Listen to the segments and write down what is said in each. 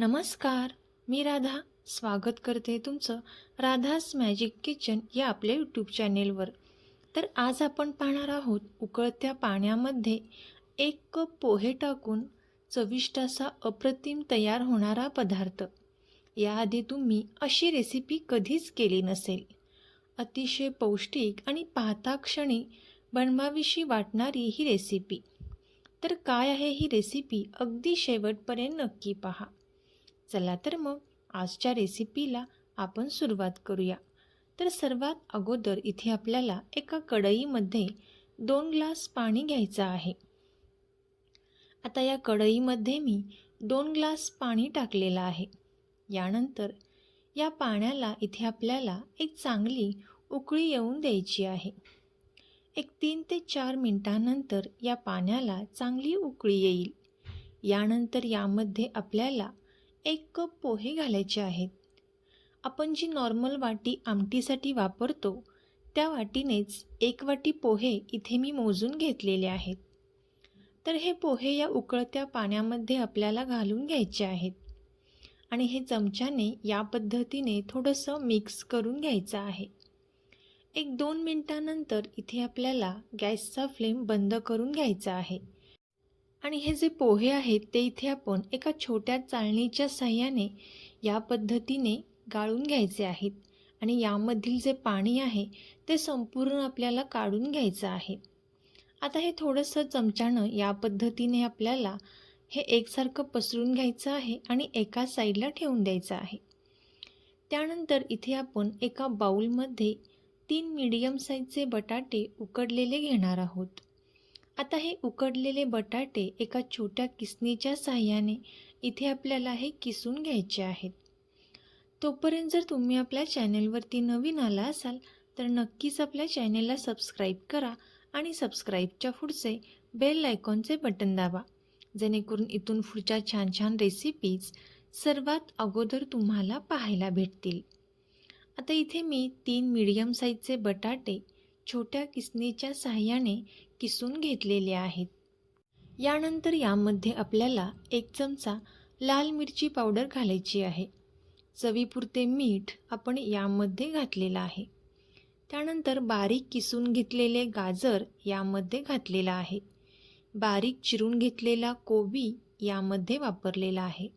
नमस्कार मी राधा. स्वागत करते तुमचं राधास मॅजिक किचन या आपल्या यूट्यूब चॅनेलवर तर आज आपण पाहणार आहोत उकळत्या पाण्यामध्ये एक कप पोहे टाकून चविष्ट असा अप्रतिम तयार होणारा पदार्थ. याआधी तुम्ही अशी रेसिपी कधीच केली नसेल. अतिशय पौष्टिक आणि पाहता क्षणी बनवाविषयी वाटणारी ही रेसिपी तर काय आहे ही रेसिपी अगदी शेवटपर्यंत नक्की पहा. चला तर मग आजच्या रेसिपीला आपण सुरुवात करूया. तर सर्वात अगोदर इथे आपल्याला एका कढईमध्ये दोन ग्लास पाणी घ्यायचं आहे. आता या कढईमध्ये मी दोन ग्लास पाणी टाकलेलं आहे. यानंतर या पाण्याला इथे आपल्याला एक चांगली उकळी येऊन द्यायची आहे. एक तीन ते चार मिनटानंतर या पाण्याला चांगली उकळी येईल. यानंतर यामध्ये आपल्याला एक कप पोहे घालायचे आहेत. आपण जी नॉर्मल वाटी आमटीसाठी वापरतो त्या वाटीनेच एक वाटी पोहे इथे मी मोजून घेतलेले आहेत. तर हे पोहे या उकळत्या पाण्यामध्ये आपल्याला घालून घ्यायचे आहेत. आणि हे चमच्याने या पद्धतीने थोडंसं मिक्स करून घ्यायचं आहे. एक दोन मिनटानंतर इथे आपल्याला गॅसचा फ्लेम बंद करून घ्यायचा आहे. आणि हे जे पोहे आहेत ते इथे आपण एका छोट्या चाळणीच्या साह्याने या पद्धतीने गाळून घ्यायचे आहेत. आणि यामधील जे पाणी आहे ते संपूर्ण आपल्याला काढून घ्यायचं आहे. आता हे थोडंसं चमच्यानं या पद्धतीने आपल्याला हे एकसारखं पसरून घ्यायचं आहे आणि एका साईडला ठेवून द्यायचं आहे. त्यानंतर इथे आपण एका बाऊलमध्ये तीन मीडियम साईजचे बटाटे उकडलेले घेणार आहोत. आता हे उकडलेले बटाटे एका छोट्या किसणीच्या साह्याने इथे आपल्याला हे किसून घ्यायचे आहेत. तोपर्यंत जर तुम्ही आपल्या चॅनेलवरती नवीन आला असाल तर नक्कीच आपल्या चॅनेलला सबस्क्राईब करा आणि सबस्क्राईबच्या पुढचे बेल आयकॉनचे बटन दाबा जेणेकरून इथून पुढच्या छान छान रेसिपीज सर्वात अगोदर तुम्हाला पाहायला भेटतील. आता इथे मी तीन मीडियम साईजचे बटाटे छोट्या किसणीच्या साह्याने किसून घेतलेले आहेत. यानंतर यामध्ये आपल्याला एक चमचा लाल मिरची पावडर घालायची आहे. चवीपुरते मीठ आपण यामध्ये घातलेलं आहे. त्यानंतर बारीक किसून घेतलेले गाजर यामध्ये घातलेला आहे. बारीक चिरून घेतलेला कोबी यामध्ये वापरलेला आहे.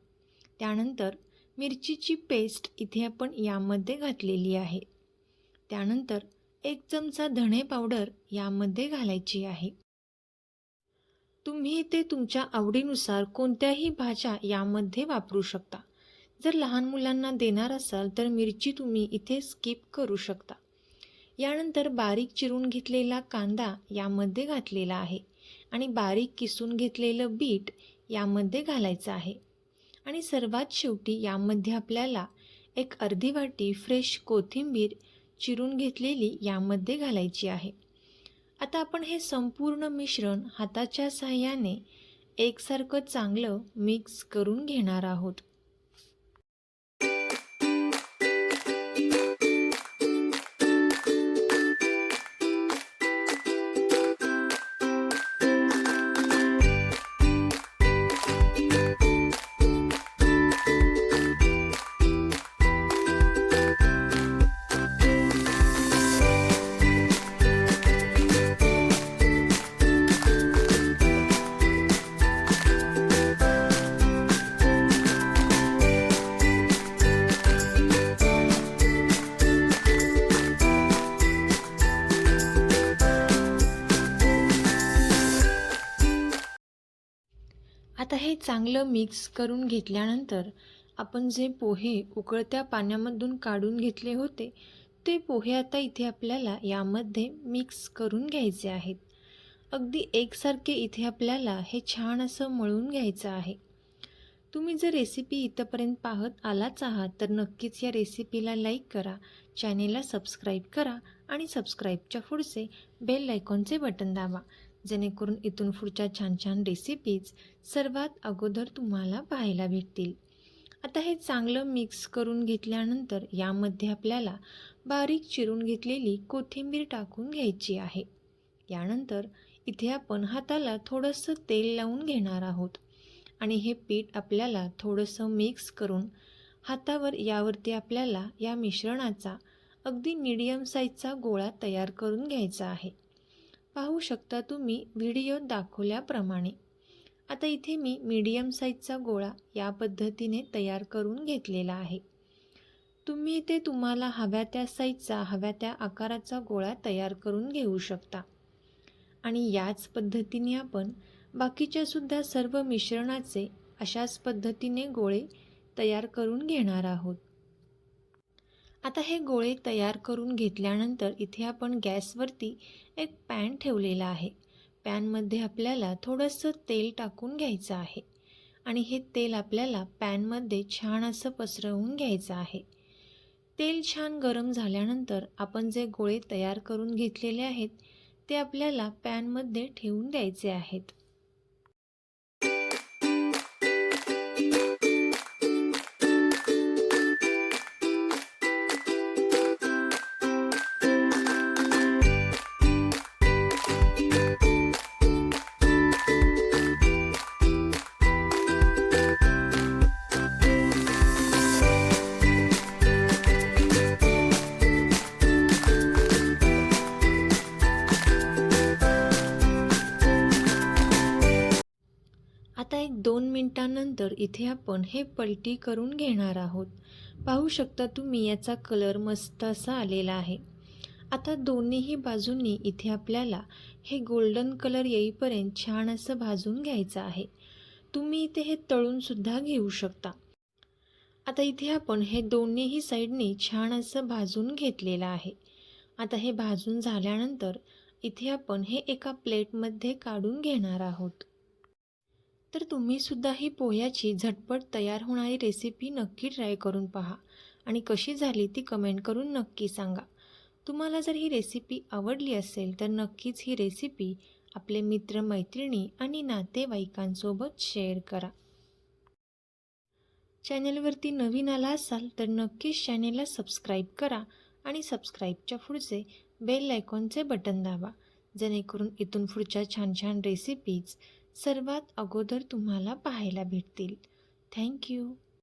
त्यानंतर मिरचीची पेस्ट इथे आपण यामध्ये घातलेली आहे. त्यानंतर एक चमचा धणे पावडर यामध्ये घालायची आहे. तुम्ही ते तुमच्या आवडीनुसार कोणत्याही भाज्या यामध्ये वापरू शकता. जर लहान मुलांना देणार असाल तर मिरची तुम्ही इथे स्किप करू शकता. यानंतर बारीक चिरून घेतलेला कांदा यामध्ये घातलेला आहे आणि बारीक किसून घेतलेलं बीट यामध्ये घालायचं आहे. आणि सर्वात शेवटी यामध्ये आपल्याला एक अर्धी वाटी फ्रेश कोथिंबीर चिरून घेतलेली यामध्ये घालायची आहे. आता आपण हे संपूर्ण मिश्रण हाताच्या सहाय्याने एकसारखं चांगलं मिक्स करून घेणार आहोत. हे चांगलं मिक्स करून घेतल्यानंतर आपण जे पोहे उकळत्या पाण्यामधून काढून घेतले होते ते पोहे आता इथे आपल्याला यामध्ये मिक्स करून घ्यायचे आहेत. अगदी एकसारखे इथे आपल्याला हे छान असं मळून घ्यायचं आहे. तुम्ही जर रेसिपी इथंपर्यंत पाहत आलाच आहात तर नक्कीच या रेसिपीला लाईक करा चॅनेलला सबस्क्राईब करा आणि सबस्क्राईबच्या पुढचे बेल आयकॉनचे बटन दाबा. जेणेकरून इथून पुढच्या छान छान रेसिपीज सर्वात अगोदर तुम्हाला पाहायला भेटतील. आता हे चांगलं मिक्स करून घेतल्यानंतर यामध्ये आपल्याला बारीक चिरून घेतलेली कोथिंबीर टाकून घ्यायची आहे. यानंतर इथे आपण हाताला थोडंसं तेल लावून घेणार आहोत. आणि हे पीठ आपल्याला थोडंसं मिक्स करून हातावर यावरती आपल्याला या मिश्रणाचा अगदी मीडियम साईजचा गोळा तयार करून घ्यायचा आहे. पाहू शकता तुम्ही व्हिडिओ दाखवल्याप्रमाणे. आता इथे मी मीडियम साईजचा गोळा या पद्धतीने तयार करून घेतलेला आहे. तुम्ही इथे तुम्हाला हव्या त्या साईजचा हव्या त्या आकाराचा गोळा तयार करून घेऊ शकता. आणि याच पद्धतीने आपण बाकीच्या सुद्धा सर्व मिश्रणाचे अशाच पद्धतीने गोळे तयार करून घेणार आहोत. आता हे गोळे तयार करून घेतल्यानंतर इथे आपण गॅसवरती एक पॅन ठेवलेला आहे. पॅनमध्ये आपल्याला थोडंसं तेल टाकून घ्यायचं आहे. आणि हे तेल आपल्याला पॅनमध्ये छान असं पसरवून घ्यायचं आहे. तेल छान गरम झाल्यानंतर आपण जे गोळे तयार करून घेतलेले आहेत ते आपल्याला पॅनमध्ये ठेवून द्यायचे आहेत. मिनटानंतर इथे आपण हे पलटी करून घेणार आहोत. पाहू शकता तुम्ही याचा कलर मस्त असा आलेला आहे. आता दोन्हीही बाजूंनी इथे आपल्याला हे गोल्डन कलर येईपर्यंत छान असं भाजून घ्यायचं आहे. तुम्ही इथे हे तळूनसुद्धा घेऊ शकता. आता इथे आपण हे दोन्हीही साईडनी छान असं भाजून घेतलेलं आहे. आता हे भाजून झाल्यानंतर इथे आपण हे एका प्लेटमध्ये काढून घेणार आहोत. तर तुम्हीसुद्धा ही पोह्याची झटपट तयार होणारी रेसिपी नक्की ट्राय करून पहा. आणि कशी झाली ती कमेंट करून नक्की सांगा. तुम्हाला जर ही रेसिपी आवडली असेल तर नक्कीच ही रेसिपी आपले मित्र मैत्रिणी आणि नातेवाईकांसोबत शेअर करा. चॅनलवरती नवीन आला असाल तर नक्कीच चॅनेलला सबस्क्राईब करा आणि सबस्क्राईबच्या पुढचे बेल आयकॉनचे बटन दाबा. जेणेकरून इथून पुढच्या छान छान रेसिपीज सर्वात अगोदर तुम्हाला पाहायला भेटतील. थँक्यू